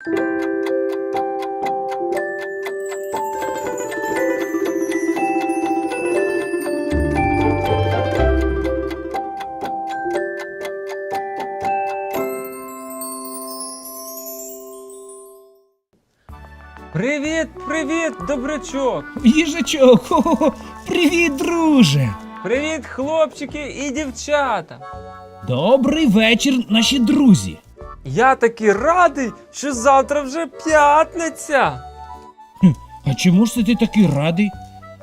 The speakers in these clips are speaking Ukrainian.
Привіт, привіт, добрячок! Їжачок, хо-хо-хо, привіт, друже. Привіт, хлопчики і дівчата! Добрий вечір, наші друзі. Я такий радий, що завтра вже п'ятниця. А чому ж це ти такий радий?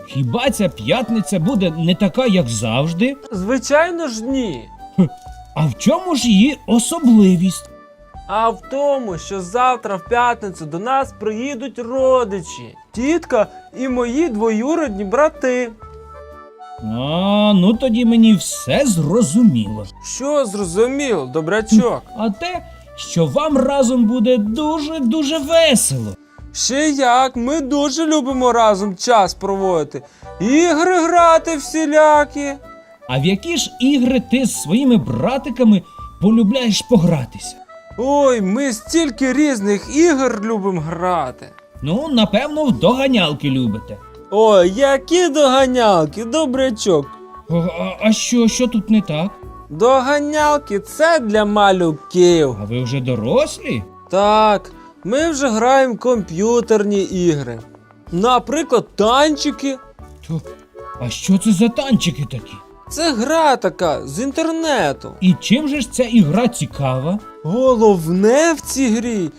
Хіба ця п'ятниця буде не така, як завжди? Звичайно ж ні. А в чому ж її особливість? А в тому, що завтра в п'ятницю до нас приїдуть родичі, тітка і мої двоюродні брати. А, ну тоді мені все зрозуміло. Що зрозуміло, добрячок? А те, що вам разом буде дуже-дуже весело. Ще як, ми дуже любимо разом час проводити. Ігри грати всілякі. А в які ж ігри ти з своїми братиками полюбляєш погратися? Ой, ми стільки різних ігор любимо грати. Ну, напевно, в доганялки любите. Ой, які доганялки, добрячок. А, а- а що, що тут не так? Доганялки це для малюків. А ви вже дорослі? Так, ми вже граємо в комп'ютерні ігри. Наприклад, танчики. То, а що це за танчики такі? Це гра така з інтернету. І чим же ж ця ігра цікава? Головне в цій грі,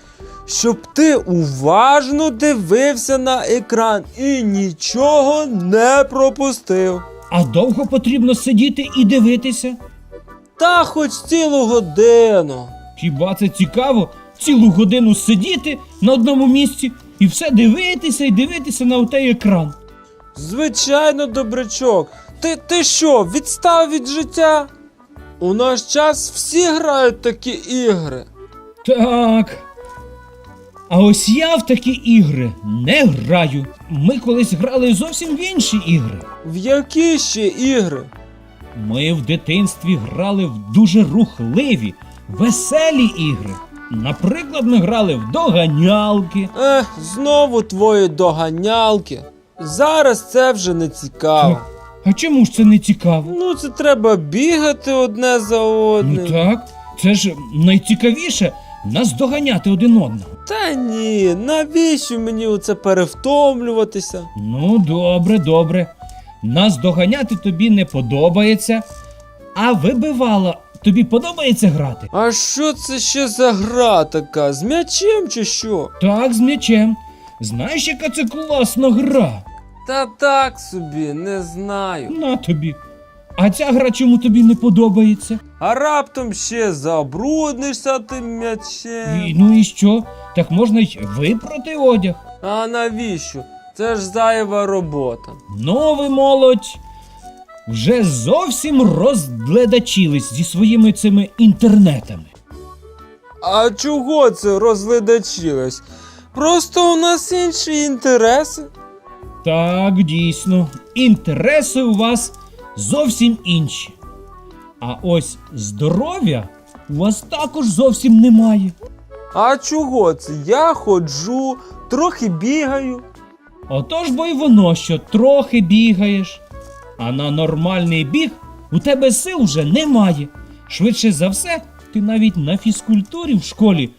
щоб ти уважно дивився на екран і нічого не пропустив. А довго потрібно сидіти і дивитися? Та хоч цілу годину. Хіба це цікаво цілу годину сидіти на одному місці і все дивитися і дивитися на отей екран? Звичайно, добрячок. Ти, ти що, відстав від життя? У наш час всі грають такі ігри. Так. А ось я в такі ігри не граю. Ми колись грали зовсім в інші ігри. В які ще ігри? Ми в дитинстві грали в дуже рухливі, веселі ігри. Наприклад, ми грали в доганялки. Ех, знову твої доганялки. Зараз це вже не цікаво. А чому ж це не цікаво? Ну, це треба бігати одне за одним. Ну так, це ж найцікавіше нас доганяти один одного. Та ні, навіщо мені оце перевтомлюватися? Ну, добре, добре. Нас доганяти тобі не подобається. А вибивала, тобі подобається грати? А що це ще за гра така? З м'ячем чи що? Так, з м'ячем. Знаєш, яка це класна гра? Та так собі, не знаю. На тобі. А ця гра чому тобі не подобається? А раптом ще забруднишся тим м'ячем. І, ну і що? Так можна й випроти одяг. А навіщо? Це ж зайва робота. Ну, ви молодь. Вже зовсім розгледачились зі своїми цими інтернетами. А чого це розледачилось? Просто у нас інші інтереси. Так, дійсно, інтереси у вас зовсім інші. А ось здоров'я у вас також зовсім немає. А чого це? Я ходжу, трохи бігаю. Отож бо й воно, що трохи бігаєш. А на нормальний біг у тебе сил вже немає. Швидше за все, ти навіть на фізкультурі в школі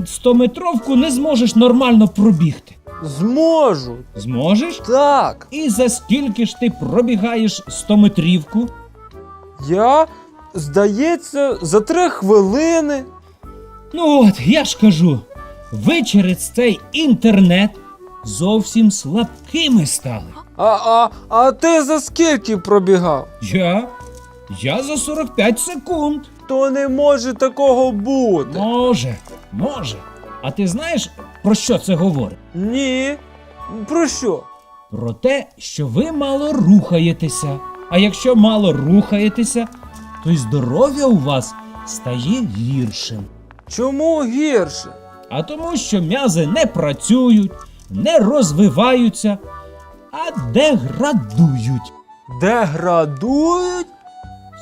100-метровку не зможеш нормально пробігти. Зможу. Зможеш? Так. І за скільки ж ти пробігаєш 100-метрівку? Я, здається, за три хвилини. Ну от, я ж кажу, ви через цей інтернет зовсім слабкими стали. А, а, а ти за скільки пробігав? Я? Я за 45 секунд. То не може такого бути. Може, може. А ти знаєш, про що це говорить? Ні. Про що? Про те, що ви мало рухаєтеся. А якщо мало рухаєтеся, то й здоров'я у вас стає гіршим. Чому гірше? А тому, що м'язи не працюють, не розвиваються, а деградують, Деградують?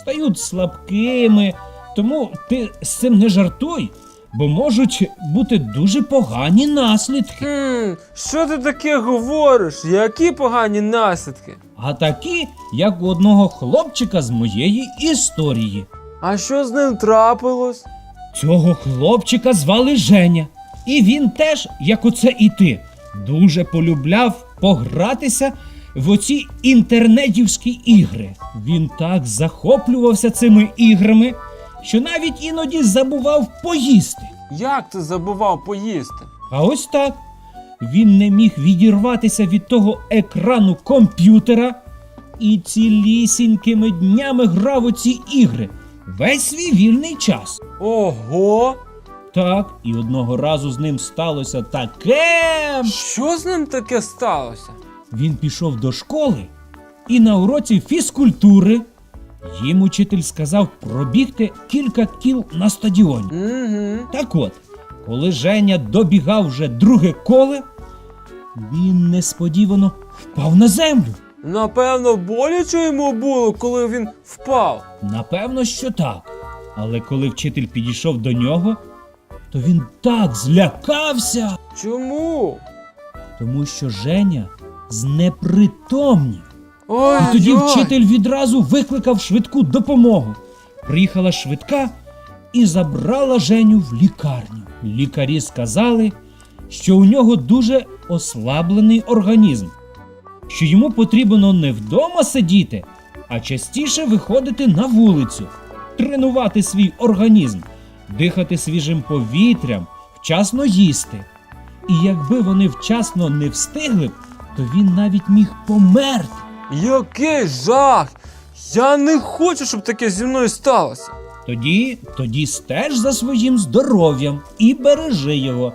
стають слабкими. Тому ти з цим не жартуй, бо можуть бути дуже погані наслідки. Хм, що ти таке говориш? Які погані наслідки? А такі, як у одного хлопчика з моєї історії. А що з ним трапилось? Цього хлопчика звали Женя. І він теж, як оце і ти, дуже полюбляв погратися в оці інтернетівські ігри. Він так захоплювався цими іграми, що навіть іноді забував поїсти. Як ти забував поїсти? А ось так. Він не міг відірватися від того екрану комп'ютера і цілісінькими днями грав у ці ігри весь свій вільний час. Ого! Так, і одного разу з ним сталося таке. Що з ним таке сталося? Він пішов до школи, і на уроці фізкультури їм учитель сказав пробігти кілька кіл на стадіоні. Угу. Так от, коли Женя добігав вже друге коле, він несподівано впав на землю. Напевно, боляче йому було, коли він впав. Напевно, що так. Але коли вчитель підійшов до нього, то він так злякався, Чому? тому що Женя знепритомнів. Ой, І тоді ой. вчитель відразу викликав швидку допомогу. Приїхала швидка і забрала Женю в лікарню. Лікарі сказали, що у нього дуже ослаблений організм, що йому потрібно не вдома сидіти, а частіше виходити на вулицю, тренувати свій організм, дихати свіжим повітрям, вчасно їсти. І якби вони вчасно не встигли б, то він навіть міг померти. Який жах! Я не хочу, щоб таке зі мною сталося. Тоді, тоді стеж за своїм здоров'ям і бережи його,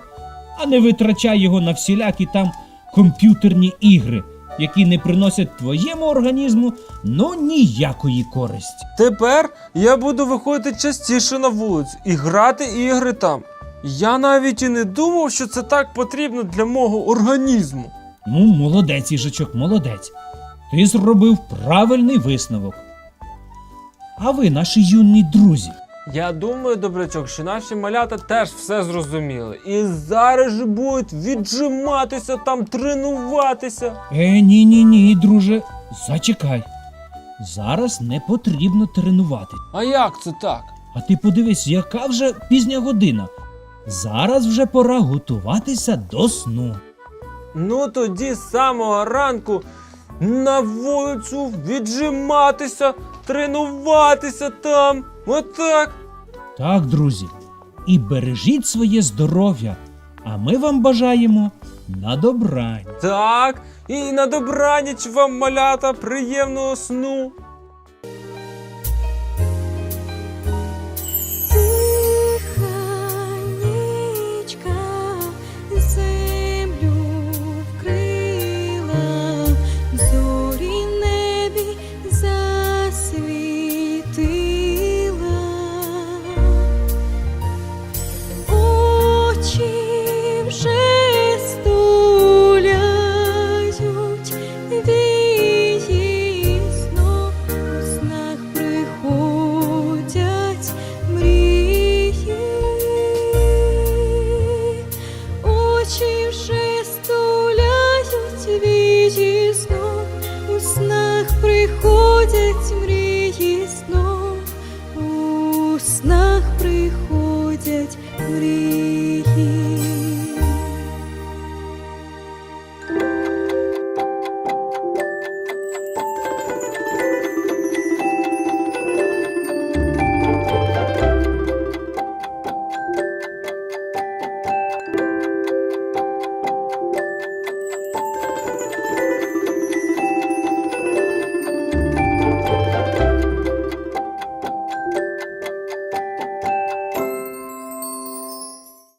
а не витрачай його на всілякі там комп'ютерні ігри, які не приносять твоєму організму ну ніякої користі. Тепер я буду виходити частіше на вулицю і грати ігри там. Я навіть і не думав, що це так потрібно для мого організму. Ну, молодець, їжачок, молодець. Ти зробив правильний висновок. А ви, наші юні друзі, Я думаю, добрячок, що наші малята теж все зрозуміли. І зараз же будуть віджиматися там, тренуватися. Е, ні, ні, ні, друже, зачекай. Зараз не потрібно тренувати. А як це так? А ти подивись, яка вже пізня година. Зараз вже пора готуватися до сну. Ну тоді з самого ранку на вулицю віджиматися, тренуватися там. Отак. Так, друзі, і бережіть своє здоров'я, а ми вам бажаємо на добрань. Так. І на добраніч вам малята, приємного сну.